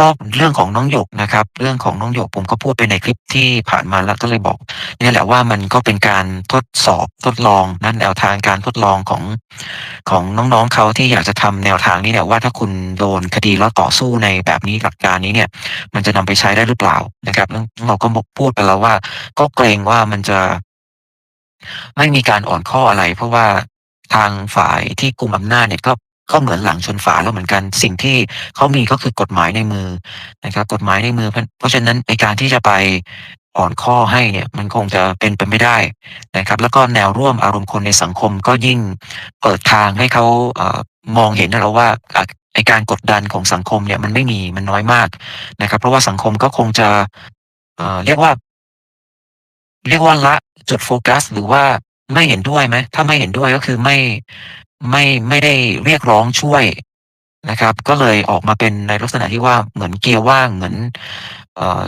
ก็เรื่องของน้องหยกนะครับ เรื่องของน้องหยกผมก็พูดไปในคลิปที่ผ่านมาแล้วก็เลยบอกนี่แหละว่ามันก็เป็นการทดสอบทดลองนั่นแนวทางการทดลองของของน้องๆเขาที่อยากจะทำแนวทางนี้เนี่ยว่าถ้าคุณโดนคดีแล้วต่อสู้ในแบบนี้หลักการนี้เนี่ย มันจะนำไปใช้ได้หรือเปล่านะครับเราก็บอกพูดไปแล้วว่า ก็เกรงว่ามันจะ ไม่มีการอ่อนข้ออะไร เพราะว่าทางฝ่ายที่กุมอำนาจเนี่ยก็ ก็เหมือนหลังชนฝาแล้วเหมือนกันสิ่งที่เขามีก็คือกฎหมายในมือนะครับ กฎหมายในมือ เพราะฉะนั้นในการที่จะไปอ่อนข้อให้เนี่ยมันคงจะเป็นไปไม่ได้นะครับ แล้วก็แนวร่วมอารมณ์คนในสังคมก็ยิ่งเปิดทางให้เขาเอ่อมองเห็นแล้วว่าไอการกดดันของสังคมเนี่ยมันไม่มีมันน้อยมากนะครับ เพราะว่าสังคมก็คงจะเอ่อเรียกว่า เรียกว่าละจุดโฟกัส หรือว่าไม่เห็นด้วยไหมถ้าไม่เห็นด้วยก็คือไม่ ไม่ไม่ได้เรียกร้องช่วยนะครับ ก็เลยออกมาเป็นในลักษณะที่ว่าเหมือนเกียร์ว่างเหมือน เอ่อ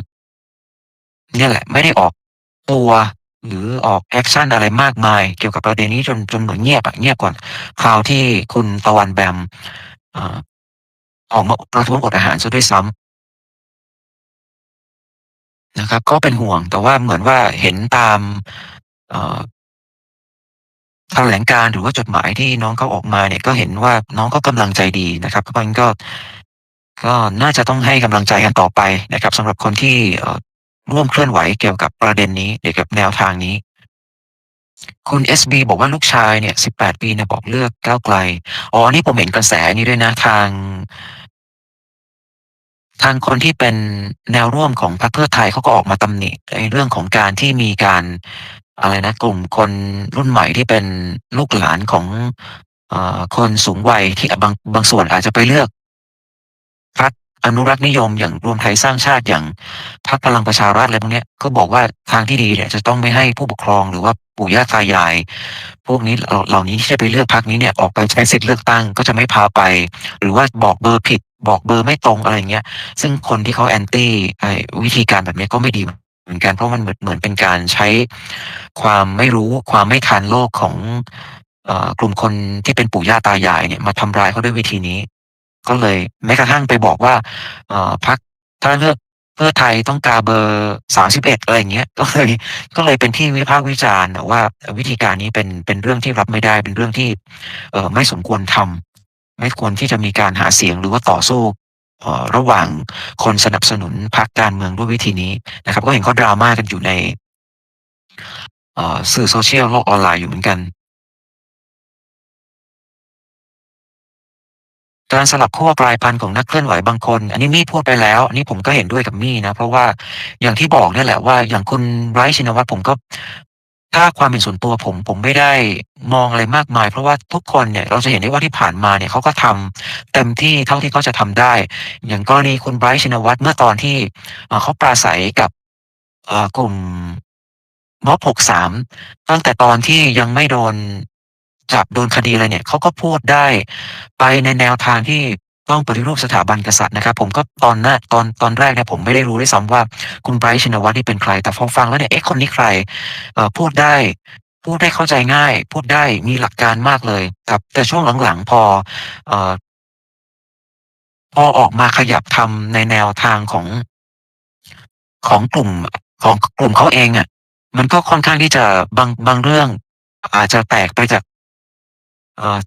เนี่ยแหละ ไม่ได้ออกตัวหรือออกแอกชันอะไรมากมาย เกี่ยวกับประเด็นนี้จนจนเหมือนเงียบอะเงียบกว่าคราวที่คุณตะวันแบมออกมาประท้วงอดอาหารเสียด้วยซ้ำนะครับ ก็เป็นห่วงแต่ว่าเหมือนว่าเห็นตามเแถลงการหรือว่าจดหมายที่น้องเขาออกมาเนี่ยก็เห็นว่าน้องก็กำลังใจดีนะครับเพราะงั้นก็ก็น่าจะต้องให้กำลังใจกันต่อไปนะครับสำหรับคนที่ร่วมเคลื่อนไหวเกี่ยวกับประเด็นนี้เกี่ยวกับแนวทางนี้ คุณ SB บอกว่าลูกชายเนี่ย 18 ปีเนี่ยบอกเลือกก้าวไกล อ๋อนนี้ผมเห็นกระแสนี้ด้วยนะทาง ทางคนที่เป็นแนวร่วมของพรรคเพื่อไทยเขาก็ออกมาตำหนิในเรื่องของการที่มีการ อะไรนะ กลุ่มคนรุ่นใหม่ที่เป็นลูกหลานของอคนสูงวัยที่บางบางส่วนอาจจะไปเลือกพรรคอนุรักษ์นิยมอย่างรวมไทยสร้างชาติอย่างพรรคพลังประชารัฐอะไรพวกเนี้ยก็บอกว่าทางที่ดีเนี่ยจะต้องไม่ให้ผู้ปกครองหรือว่าปู่ย่าตายาย พวกนี้เหล่านี้ที่จะไปเลือกพรรคนี้เนี่ยออกไปใช้สิทธิ์เลือกตั้งก็จะไม่พาไป หรือว่าบอกเบอร์ผิด บอกเบอร์ไม่ตรงอะไรเงี้ย ซึ่งคนที่เขา Anti ไอ้วิธีการแบบนี้ก็ไม่ดี เหมือนกันเพราะมันเหมือนเหมือนเป็นการใช้ความไม่รู้ความไม่ทันโลกของอกลุ่มคนที่เป็นปู่ย่าตายายเนี่ยมาทำร้ายเขาด้วยวิธีนี้ ก็เลยแม้กระทั่งไปบอกว่าพรรคถ้าเลือกเพื่อไทยต้องการเบอร์31อะไรอย่างเงี้ยก็เลยก็เลยเป็นที่วิพากษ์วิจารณ์อว่าวิธีการนี้เป็นเป็นเรื่องที่รับไม่ได้เป็นเรื่องที่เออไม่สมควรทำไม่ควรที่จะมีการหาเสียงหรือว่าต่อสู้ ระหว่างคนสนับสนุนพรรคการเมืองด้วยวิธีนี้นะครับ ก็เห็นเขา drama กันอยู่ในสื่อ Social โลกออนไลน์อยู่เหมือนกัน การสลับขั้วกลายพันธุ์ของนักเคลื่อนไหวบางคน อันนี้มี่พูดไปแล้ว อันนี้ผมก็เห็นด้วยกับมี่นะ เพราะว่าอย่างที่บอกนี่แหละว่าอย่างคุณไบรท์ชินวัตรผมก็ ถ้าความเป็นส่วนตัวผมผมไม่ได้มองอะไรมากมาย เพราะว่าทุกคนเนี่ยเราจะเห็นได้ว่าที่ผ่านมาเนี่ยเขาก็ทำเต็มที่เท่าที่เขาจะทำได้ อย่างกรณีคุณไบรท์ชินวัตรเมื่อตอนที่เขาปราศัยกับกลุ่มม็อบ63ตั้งแต่ตอนที่ยังไม่โดนจับโดนคดีอะไรเนี่ยเขาก็พูดได้ไปในแนวทางที่ ต้องปฏิรูปสถาบันกษัตริย์นะครับ ผมก็ตอนหน้าตอนตอนแรกเนี่ยผมไม่ได้รู้ด้วยซ้ำว่าคุณไบรท์ชินวัตรนี่เป็นใคร แต่พอฟังแล้วเนี่ยเอ๊ะคนนี้ใครเอ่อพูดได้ พูดได้เข้าใจง่าย พูดได้มีหลักการมากเลยครับ แต่ช่วงหลังๆ พอเอ่อพอออกมาขยับทำในแนวทางของของกลุ่มของกลุ่มเขาเองอะมันก็ค่อนข้างที่จะบางบางเรื่อง อาจจะแตกไปจาก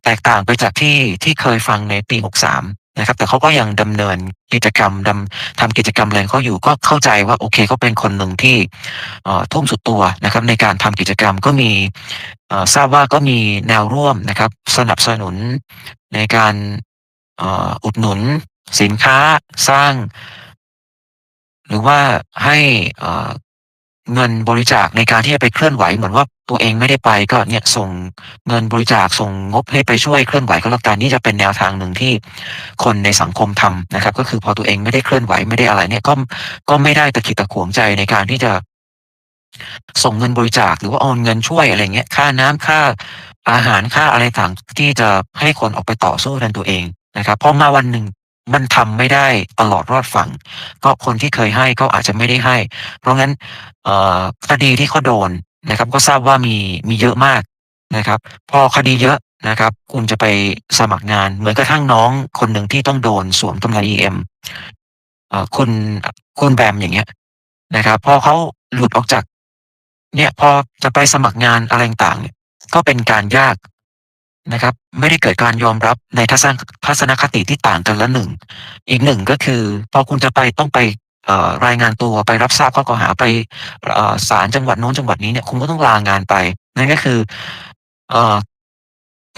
แตกต่างไปจากที่ที่เคยฟังในปี 63 นะครับ แต่เขาก็ยังดำเนินกิจกรรมดำทำกิจกรรมอะไรงเขาอยู่ก็เข้าใจว่าโอเคเขาเป็นคนหนึ่งที่อ่อทุ่มสุดตัวนะครับ ในการทำกิจกรรมก็มีอ่อทราบว่าก็มีแนวร่วมนะครับ สนับสนุนในการอ่ออุดหนุนสินค้าสร้าง หรือว่าให้ เงินบริจาคในการที่จะไปเคลื่อนไหวเหมือนว่าตัวเองไม่ได้ไปก็เนี่ยส่งเงินบริจาคส่งงบให้ไปช่วยเคลื่อนไหวก็แล้วกันนี่จะเป็นแนวทางหนึ่งที่คนในสังคมทำนะครับ ก็คือพอตัวเองไม่ได้เคลื่อนไหวไม่ได้อะไรเนี่ยก็ก็ไม่ได้ตะขิดตะขวงใจในการที่จะ ส่งเงินบริจาคหรือว่าโอนเงินช่วยอะไรเงี้ย ค่าน้ำค่าอาหารค่าอะไรต่างที่จะให้คนออกไปต่อสู้แทนตัวเองนะครับพอมาวันหนึ่ง มันทำไม่ได้ตลอดรอดฝั่ง ก็คนที่เคยให้ก็อาจจะไม่ได้ให้ เพราะงั้นคดีที่เขาโดนนะครับ ก็ทราบว่ามีมีเยอะมากนะครับ พอคดีเยอะนะครับ คุณจะไปสมัครงาน เหมือนกระทั่งน้องคนหนึ่งที่ต้องโดนสวมกำไร EM เอ่าคุณคุณแบมอย่างเงี้ยนะครับ พอเขาหลุดออกจาก เนี่ยพอจะไปสมัครงานอะไรต่างเนี่ยก็เป็นการยาก นะครับ ไม่ได้เกิดการยอมรับในทัศนทัศนคติที่ต่างกันละหนึ่ง อีกหนึ่งก็คือ พอคุณจะไปต้องไปรายงานตัวไปรับทราบข้อกล่าวหาไปศาลจังหวัดโน้นจังหวัดนี้เนี่ยคุณก็ต้องลางานไปนั่นก็คืออ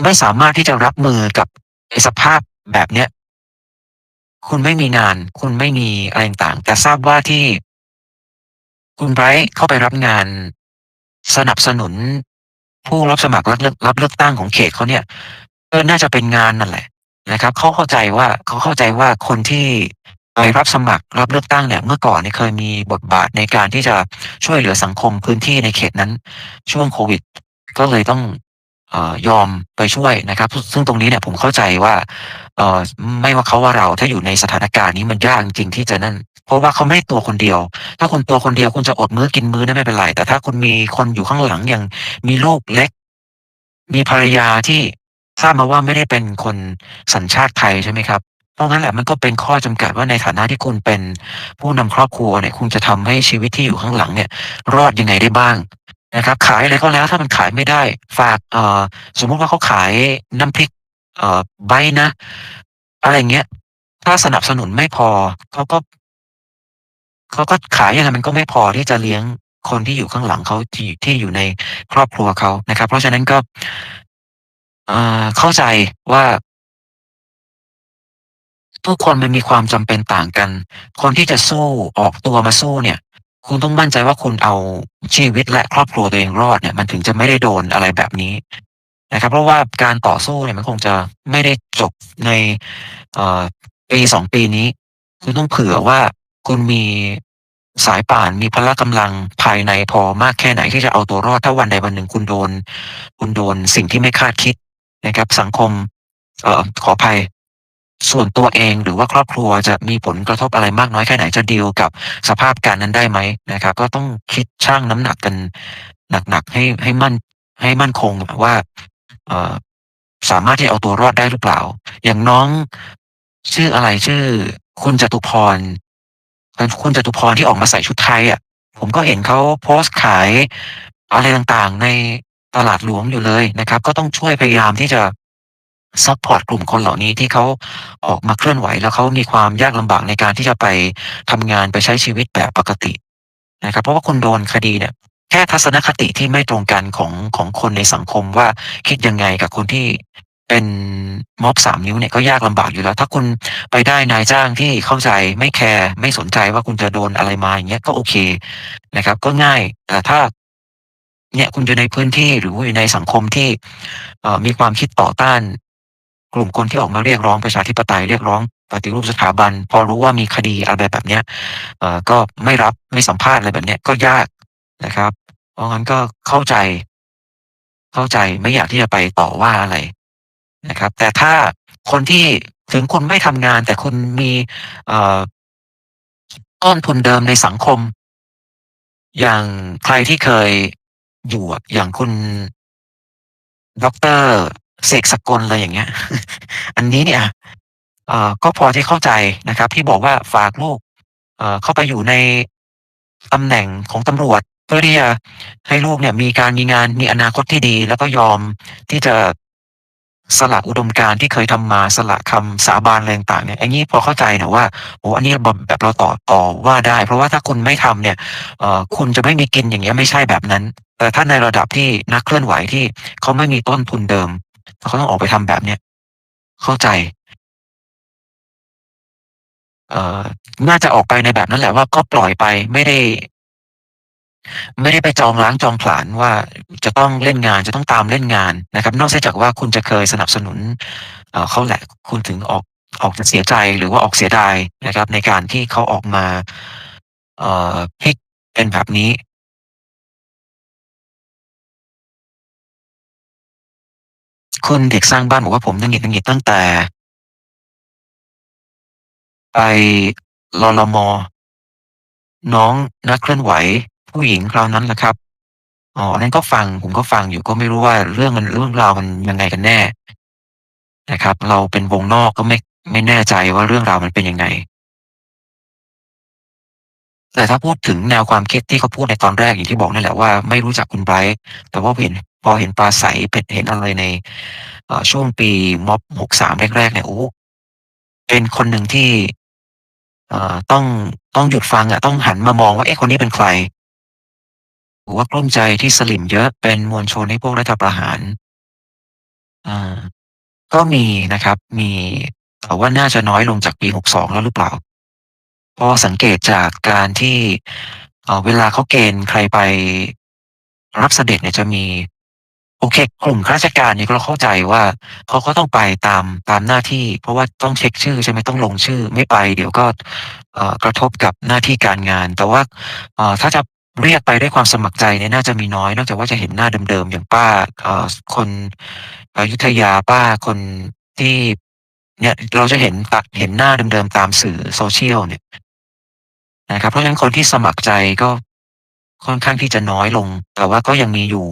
ไม่สามารถที่จะรับมือกับสภาพแบบเนี้ย คุณไม่มีงาน คุณไม่มีอะไรต่างแต่ทราบว่าที่ คุณไบรท์เข้าไปรับงานสนับสนุน ผู้รับสมัครรับเลือกรับเลือกตั้งของเขตเขาเนี่ยก็น่าจะเป็นงานนั่นแหละนะครับเขาเข้าใจว่าเขาเข้าใจว่าคนที่ไปรับสมัครรับเลือกตั้งเนี่ยเมื่อก่อนเนี่ยเคยมีบทบาทในการที่จะช่วยเหลือสังคมพื้นที่ในเขตนั้น ช่วงโควิด ก็เลยต้องออยอมไปช่วยนะครับ ซึ่งตรงนี้เนี่ยผมเข้าใจว่าไม่ว่าเขาว่าเราถ้าอยู่ในสถานการณ์นี้มันยากจริงที่จะนั่น เพราะว่าเขาไม่ตัวคนเดียว ถ้าคุณตัวคนเดียวคุณจะอดมื้อกินมื้อนั่นไม่เป็นไร แต่ถ้าคุณมีคนอยู่ข้างหลังอย่างมีลูกเล็ก มีภรรยาที่ทราบมาว่าไม่ได้เป็นคนสัญชาติไทยใช่ไหมครับ เพราะงั้นแหละมันก็เป็นข้อจำกัดว่าในฐานะที่คุณเป็นผู้นำครอบครัวเนี่ยคุณจะทำให้ชีวิตที่อยู่ข้างหลังเนี่ย รอดยังไงได้บ้างนะครับ ขายอะไรก็แล้วถ้ามันขายไม่ได้ ฝากเอ่อสมมุติว่าเขาขายน้ำพริกเอ่อไบนะ อะไรเงี้ย ถ้าสนับสนุนไม่พอเขาก็ เขาก็ขายยังไงมันก็ไม่พอที่จะเลี้ยงคนที่อยู่ข้างหลังเขาที่ที่อยู่ในครอบครัวเขานะครับ เพราะฉะนั้นก็เข้าใจว่า ทุกคนมันมีความจำเป็นต่างกัน คนที่จะสู้ออกตัวมาสู้เนี่ย คุณต้องมั่นใจว่าคุณเอาชีวิตและครอบครัวตัวเองรอดเนี่ย มันถึงจะไม่ได้โดนอะไรแบบนี้นะครับ เพราะว่าการต่อสู้เนี่ยมันคงจะไม่ได้จบในปีสองปีนี้ คุณต้องเผื่อว่า คุณมีสายป่านมีพละกำลังภายในพอมากแค่ไหนที่จะเอาตัวรอดถ้าวันใดวันหนึ่งคุณโดน คุณโดนสิ่งที่ไม่คาดคิดนะครับ สังคม เอ่อขออภัย ส่วนตัวเองหรือว่าครอบครัวจะมีผลกระทบอะไรมากน้อยแค่ไหนจะดีลกับสภาพการนั้นได้ไหมนะครับ ก็ต้องคิดชั่งน้ำหนักกันหนักๆให้ให้มั่นให้มั่นคงว่า เอ่อสามารถที่เอาตัวรอดได้หรือเปล่า อย่างน้อง ชื่ออะไรชื่อ คุณจตุพร คุณจตุพรที่ออกมาใส่ชุดไทยอะ ผมก็เห็นเขาโพสต์ขายอะไรต่างๆ ในตลาดหลวงอยู่เลยนะครับ ก็ต้องช่วยพยายามที่จะซัปพอร์ตกลุ่มคนเหล่านี้ที่เขาออกมาเคลื่อนไหว แล้วเขามีความยากลำบากในการที่จะไปทำงานไปใช้ชีวิตแบบปกตินะครับ เพราะว่าคุณโดนคดีเนี่ยแค่ทัศนคติที่ไม่ตรงกันของของคนในสังคมว่าคิดยังไงกับคนที่ เป็นม็อบสามนิ้วเนี่ยก็ยากลำบากอยู่แล้ว ถ้าคุณไปได้นายจ้างที่เข้าใจไม่แคร์ไม่สนใจว่าคุณจะโดนอะไรมาอย่างเงี้ยก็โอเคนะครับ ก็ง่ายแต่ถ้าเนี่ยคุณอยู่ในพื้นที่หรืออยู่ในสังคมที่มีความคิดต่อต้าน กลุ่มคนที่ออกมาเรียกร้องประชาธิปไตยเรียกร้องปฏิรูปสถาบัน พอรู้ว่ามีคดีอะไรแบบเนี้ยเออก็ไม่รับไม่สัมภาษณ์อะไรแบบเนี้ยก็ยากนะครับ เพราะงั้นก็เข้าใจ เข้าใจไม่อยากที่จะไปต่อว่าอะไร นะครับ แต่ถ้าคนที่ถึงคุณไม่ทำงาน แต่คุณมีอ่อต้นทุนเดิมในสังคม อย่างใครที่เคยอยู่อย่างคุณด็อกเตอร์เสกสกลอะไรอย่างเงี้ย อันนี้เนี่ยอ่อก็พอที่เข้าใจนะครับ ที่บอกว่าฝากลูกอ่อเข้าไปอยู่ในตำแหน่งของตำรวจเพื่อที่จะให้ลูกเนี่ยมีการมีงานมีอนาคตที่ดี แล้วก็ยอมที่จะ สละอุดมการที่เคยทำมาสละคำสาบานอะไรต่างเนี่ยอันนี้พอเข้าใจนะว่าโอ้อันนี้แบบแบบเราต่อต่อว่าได้ เพราะว่าถ้าคุณไม่ทำเนี่ยเอ่อคุณจะไม่มีกินอย่างเงี้ยไม่ใช่แบบนั้น แต่ถ้าในระดับที่นักเคลื่อนไหวที่เขาไม่มีต้นทุนเดิมเขาต้องออกไปทำแบบเนี้ยเข้าใจเอ่อน่าจะออกไปในแบบนั้นแหละว่าก็ปล่อยไปไม่ได้ ไม่ได้ไปจองล้างจองผลาญว่าจะต้องเล่นงานจะต้องตามเล่นงานนะครับ นอกจากว่าคุณจะเคยสนับสนุนเเขาแหละคุณถึงออกออกจะเสียใจหรือว่าออกเสียดายนะครับ ในการที่เขาออกมาเอ่อพลิกเป็นแบบนี้คุณเด็กสร้างบ้านบอกว่าผมหงุดหงิดหงุดหงิดตั้งแต่ ไปลอลม.น้องนักเคลื่อนไหว ผู้หญิงคราวนั้นแหละครับอ๋อนั้นก็ฟังผมก็ฟังอยู่ก็ไม่รู้ว่าเรื่องมันเรื่องราวมันยังไงกันแน่ นะครับ เราเป็นวงนอกก็ไม่ไม่แน่ใจว่าเรื่องราวมันเป็นยังไง แต่ถ้าพูดถึงแนวความคิดที่เขาพูดในตอนแรกอย่างที่บอกนั่นแหละว่าไม่รู้จักคุณไบรท์แต่ว่าเห็นพอเห็นปราศัยเห็นเห็นอะไรในช่วงปีม็อบ63แรกๆเนี่ยโอ้เป็นคนหนึ่งที่ต้องต้องหยุดฟังอะต้องหันมามองว่าเอ๊ะคนนี้เป็นใคร โอ้โฮว่ากลุ้มใจที่สลิมเยอะเป็นมวลชนให้พวกรัฐประหารอาก็มีนะครับ มีแต่ว่าน่าจะน้อยลงจากปี 62 แล้วหรือเปล่าพราะสังเกตจากการที่เเวลาเขาเกณฑ์ใครไปรับเสด็จเนี่ยจะมี โอเค กลุ่มข้าราชการเนี่ยเราเข้าใจว่าเขาก็ต้องไปตามตามหน้าที่ เพราะว่าต้องเช็กชื่อใช่ไหมต้องลงชื่อ ไม่ไป เดี๋ยวก็กระทบกับหน้าที่การงาน แต่ว่าถ้าจะ เรียกไปได้ความสมัครใจเนี่ยน่าจะมีน้อย นอกจากว่าจะเห็นหน้าเดิมๆอย่างป้าเอ่อคนอยุธยาป้าคนที่เนี่ยเราจะเห็นตัดเห็นหน้าเดิมๆตามสื่อโซเชียลเนี่ยนะครับเพราะฉะนั้นคนที่สมัครใจก็ค่อนข้างที่จะน้อยลง แต่ว่าก็ยังมีอยู่